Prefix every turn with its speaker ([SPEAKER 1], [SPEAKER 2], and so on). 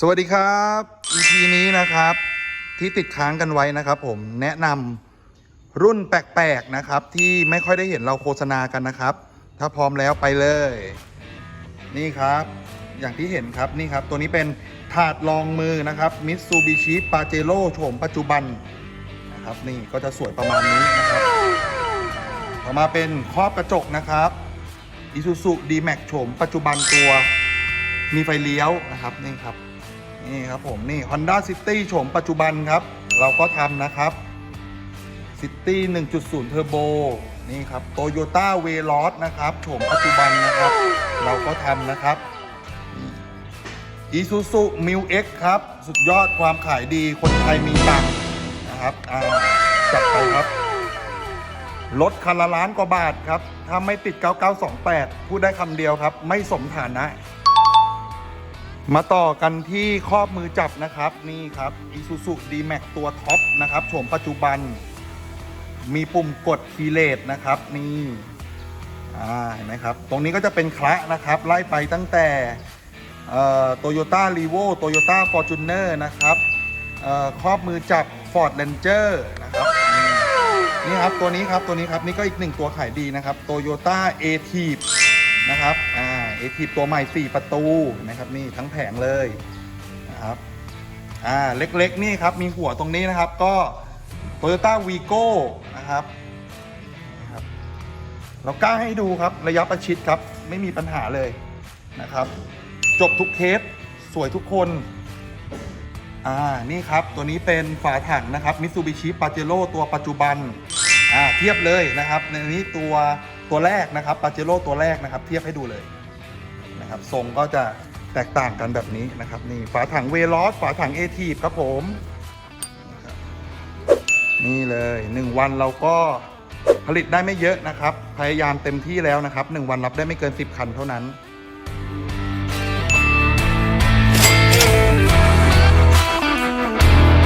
[SPEAKER 1] สวัสดีครับ EP นี้นะครับที่ติดค้างกันไว้นะครับผมแนะนำรุ่นแปลกๆนะครับ ที่ไม่ค่อยได้เห็นเราโฆษณากันนะครับ ถ้าพร้อมแล้วไปเลย นี่ครับ อย่างที่เห็นครับนี่ครับ ตัวนี้เป็นถาดรองมือนะครับ Mitsubishi Pajero โฉมปัจจุบันนะครับ นี่ก็จะสวยประมาณนี้นะครับ ต่อมาเป็นครอบกระจกนะครับ Isuzu D-Max โฉมปัจจุบันตัว มีไฟเลี้ยวนะครับนี่ครับ นี่ครับผมนี่ Honda City โฉมปัจจุบันครับ เราก็ทำนะครับ City 1.0 Turbo นี่ครับ Toyota Veloz นะครับโฉมปัจจุบันนะครับ เราก็ทำนะครับ Isuzu m u X ครับ สุดยอดความขายดีคนไทยมีตังนะครับอ่าจัดไปครับรถคันละล้านกว่าบาทครับ ถ้าไม่ติด 9928 พูดได้คำเดียวครับ ไม่สมฐานะ มาต่อกันที่ครอบมือจับนะครับ นี่ครับ Isuzu D-Max ตัวท็อปนะครับโฉมปัจจุบัน มีปุ่มกดคีเลตนะครับนี่เห็นไหมครับ ตรงนี้ก็จะเป็นคละนะครับ ไล่ไปตั้งแต่โตโยต้ารีโวโตโยต้าฟอร์จูเนอร์นะครับครอบมือจับ Ford Ranger นะครับนี่นี่ครับตัวนี้ครับตัวนี้ครับนี่ก็อีกหนึ่งตัวขายดีนะครับโตโยต้าเอทีฟ นะครับ อ่าเอทีตัวใหม่ 4 ประตูนะครับนี่ทั้งแผงเลยนะครับ อ่าเล็กๆนี่ครับมีหัวตรงนี้นะครับก็ Toyota Vigo นะครับนะครับเรากล้าให้ดูครับระยะประชิดครับไม่มีปัญหาเลยนะครับ จบทุกเคสสวยทุกคน อ่านี่ครับตัวนี้เป็นฝาถังนะครับ Mitsubishi Pajero ตัวปัจจุบัน อ่าเทียบเลยนะครับในนี้ตัว ตัวแรกนะครับปาเจโร่ตัวแรกนะครับ เทียบให้ดูเลยนะครับทรงก็จะแตกต่างกันแบบนี้นะครับนี่ฝาถังเวลอสฝาถังเอทีฟครับผมนะครับนี่เลย 1 วันเราก็ผลิตได้ไม่เยอะนะครับ พยายามเต็มที่แล้วนะครับ 1 วันรับได้ไม่เกิน 10 คันเท่านั้น